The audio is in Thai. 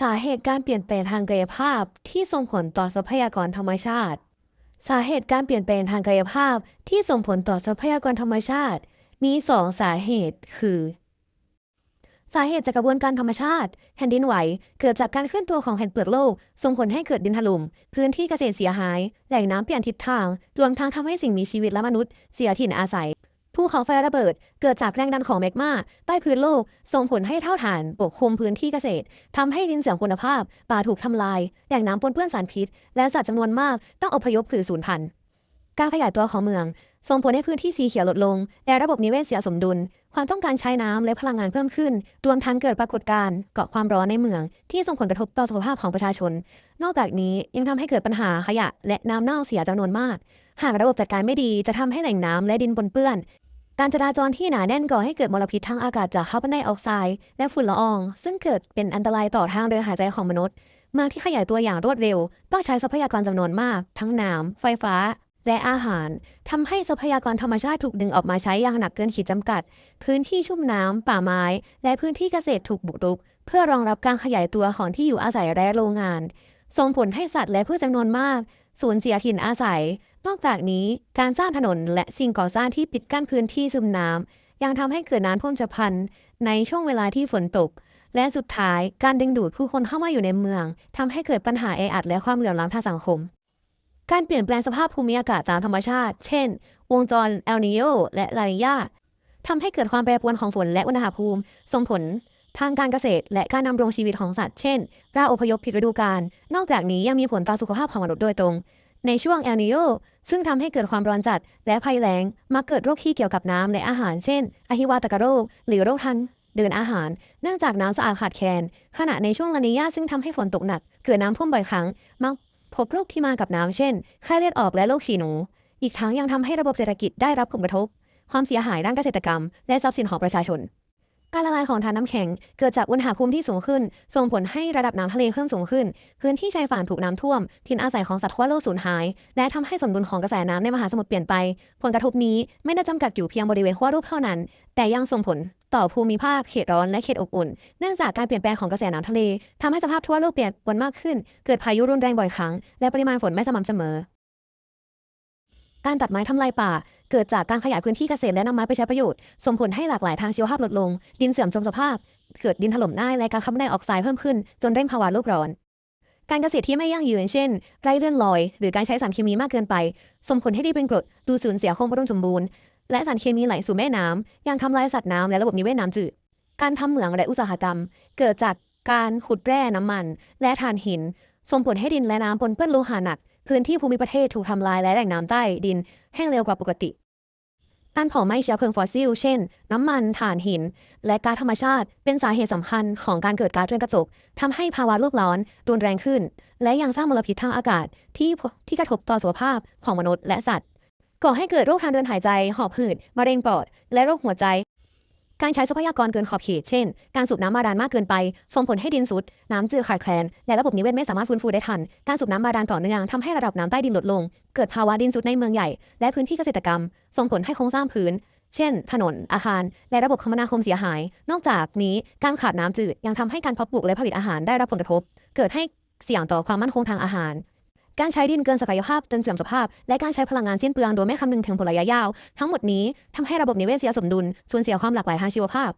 สาเหตุการเปลี่ยนแปลงทางกายภาพที่ส่งผลต่อทรัพยากรธรรมชาติ สาเหตุการเปลี่ยนแปลงทางกายภาพที่ส่งผลต่อทรัพยากรธรรมชาติ มีสองสาเหตุคือ สาเหตุจากกระบวนการธรรมชาติแผ่นดินไหว เกิดจากการเคลื่อนตัวของแผ่นเปลือกโลก ส่งผลให้เกิดดินถล่ม พื้นที่เกษตรเสียหาย แหล่งน้ำเปลี่ยนทิศทาง รวมทั้งทำให้สิ่งมีชีวิตและมนุษย์ เสียถิ่นอาศัย ภูเขาไฟระเบิด เกิดจากแรงดันของแมกมาใต้พื้นโลก ส่งผลให้เท่าฐานปกคลุมพื้นที่เกษตรทำให้ดินเสื่อมคุณภาพ ป่าถูกทำลาย แหล่งน้ำปนเปื้อนสารพิษ และสัตว์จำนวนมากต้องอพยพหรือสูญพันธุ์ การขยายตัวของเมือง ส่งผลให้พื้นที่สีเขียวลดลง และระบบนิเวศเสียสมดุล ความต้องการใช้น้ำและพลังงานเพิ่มขึ้น รวมทั้งเกิดปรากฏการณ์เกาะความร้อนในเมือง ที่ส่งผลกระทบต่อสุขภาพของประชาชน นอกจากนี้ยังทำให้เกิดปัญหาขยะ และน้ำเน่าเสียจำนวนมากหากระบบจัดการไม่ดีจะทำให้แหล่งน้ำและดินปนเปื้อน การจราจรที่หนาแน่นก่อให้เกิดมลพิษทางอากาศจากคาร์บอนไดออกไซด์และฝุ่นละออง ซึ่งเกิดเป็นอันตรายต่อทางเดินหายใจของมนุษย์ เมืองที่ขยายตัวอย่างรวดเร็วต้องใช้ทรัพยากรจำนวนมาก ทั้งน้ำไฟฟ้า และอาหารทำให้ทรัพยากรธรรมชาติถูกดึงออกมาใช้อย่างหนักเกินขีดจำกัด พื้นที่ชุ่มน้ำป่าไม้ และพื้นที่เกษตรถูกบุกรุก เพื่อรองรับการขยายตัวของที่อยู่อาศัยและโรงงาน ส่งผลให้สัตว์และพืชจำนวนมากสูญเสียถิ่นอาศัย นอกจากนี้การสร้างถนนและสิ่งก่อสร้างที่ปิดกั้นพื้นที่ซุ่มน้ำยังทำให้เกิดน้ำท่วมฉับพลันในช่วงเวลาที่ฝนตก และสุดท้ายการดึงดูดผู้คนเข้ามาอยู่ในเมืองทำให้เกิดปัญหาแออัดและความเหลื่อมล้ำทางสังคม การเปลี่ยนแปลงสภาพภูมิอากาศตามธรรมชาติ เช่น วงจรเอลนิโยและลานิญาทำให้เกิดความแปรปรวนของฝนและอุณหภูมิ ส่งผลทางการเกษตรและการดำรงชีวิตของสัตว์ เช่นราอพยพผิดฤดูกาล นอกจากนี้ยังมีผลต่อสุขภาพของมนุษย์โดยตรง ในช่วงเอลนิโยซึ่งทำให้เกิดความร้อนจัด และภัยแล้ง มักเกิดโรคที่เกี่ยวกับน้ำและอาหาร เช่นอหิวาตกโรค หรือโรคทางเดินอาหาร เนื่องจากน้ำสะอาดขาดแคลน ขณะในช่วงลานิญาซึ่งทำให้ฝนตกหนัก เกิดน้ำท่วมบ่อยครั้ง มักพบโรคที่มากับน้ำเช่น ไข้เลือดออกและโรคฉี่หนู อีกทั้งยังทำให้ระบบเศรษฐกิจได้รับผลกระทบ ความเสียหายด้านเกษตรกรรม และทรัพย์สินของประชาชน การละลายของทานน้ำแข็งเกิดจากอุณหภูมิที่สูงขึ้น ส่งผลให้ระดับน้ำทะเลเพิ่มสูงขึ้น พื้นที่ชายฝั่งถูกน้ำท่วม ถิ่นอาศัยของสัตว์ขั้วโลกสูญหาย และทำให้สมดุลของกระแสน้ำในมหาสมุทรเปลี่ยนไป ผลกระทบนี้ไม่ได้จำกัดอยู่เพียงบริเวณขั้วโลกเท่านั้น แต่ยังส่งผลต่อภูมิภาคเขตร้อนและเขตอบอุ่น เนื่องจากการเปลี่ยนแปลงของกระแสน้ำทะเลทำให้สภาพทั่วโลกเปลี่ยนปรวนมากขึ้น เกิดพายุรุนแรงบ่อยครั้ง และปริมาณฝนไม่สม่ำเสมอการตัดไม้ทำลายป่า เกิดจากการขยายพื้นที่เกษตรและนำไม้ไปใช้ประโยชน์ส่งผลให้หลากหลายทางชีวภาพลดลง ดินเสื่อมโทรมสภาพ เกิดดินถล่มง่ายและการคาร์บอนไดออกไซด์เพิ่มขึ้น จนเร่งภาวะโลกร้อน การเกษตรที่ไม่ยั่งยืนเช่น ไร่เลื่อนลอย หรือการใช้สารเคมีมากเกินไปส่งผลให้ดินเป็นกรดดูสูญเสียโครงอุดมสมบูรณ์และสารเคมีไหลสู่แม่น้ำยังทำลายสัตว์น้ำและระบบนิเวศน้ำจืดการทำเหมืองและอุตสาหกรรม เกิดจากการขุดแร่น้ำมัน และถ่านหินส่งผลให้ดินและน้ำปนเปื้อนโลหะหนัก พื้นที่ภูมิประเทศถูกทำลายและแหล่งน้ำใต้ดิน แห้งเร็วกว่าปกติการเผาไหม้เชื้อเพลิงฟอสซิล เช่น น้ำมัน ถ่านหิน และก๊าซธรรมชาติ เป็นสาเหตุสำคัญของการเกิดก๊าซเรือนกระจกทำให้ภาวะโลกร้อนรุนแรงขึ้น และยังสร้างมลพิษทางอากาศที่ที่กระทบต่อสุขภาพของมนุษย์และสัตว์ ก่อให้เกิดโรคทางเดินหายใจ หอบหืด มะเร็งปอด และโรคหัวใจ การใช้ทรัพยากรเกินขอบเขต เช่น การสูบน้ำบาดาลมากเกินไป ส่งผลให้ดินสุด น้ำจืดขาดแคลน และระบบนิเวศไม่สามารถฟื้นฟูได้ทัน การสูบน้ำบาดาลต่อเนื่องทำให้ระดับน้ำใต้ดินลดลง เกิดภาวะดินสุดในเมืองใหญ่ และพื้นที่เกษตรกรรม ส่งผลให้โครงสร้างพื้น เช่น ถนน อาคาร และระบบคมนาคมเสียหาย นอกจากนี้ การขาดน้ำจืดยังทำให้การเพาะปลูกและผลิตอาหารได้รับผลกระทบ เกิดให้เสี่ยงต่อความมั่นคงทางอาหาร การใช้ดินเกินศักยภาพจนเสื่อมสภาพ และการใช้พลังงานสิ้นเปลืองโดยไม่คำนึงถึงผลระยะยาว ทั้งหมดนี้ทำให้ระบบนิเวศเสียสมดุล สูญเสียความหลากหลายทางชีวภาพ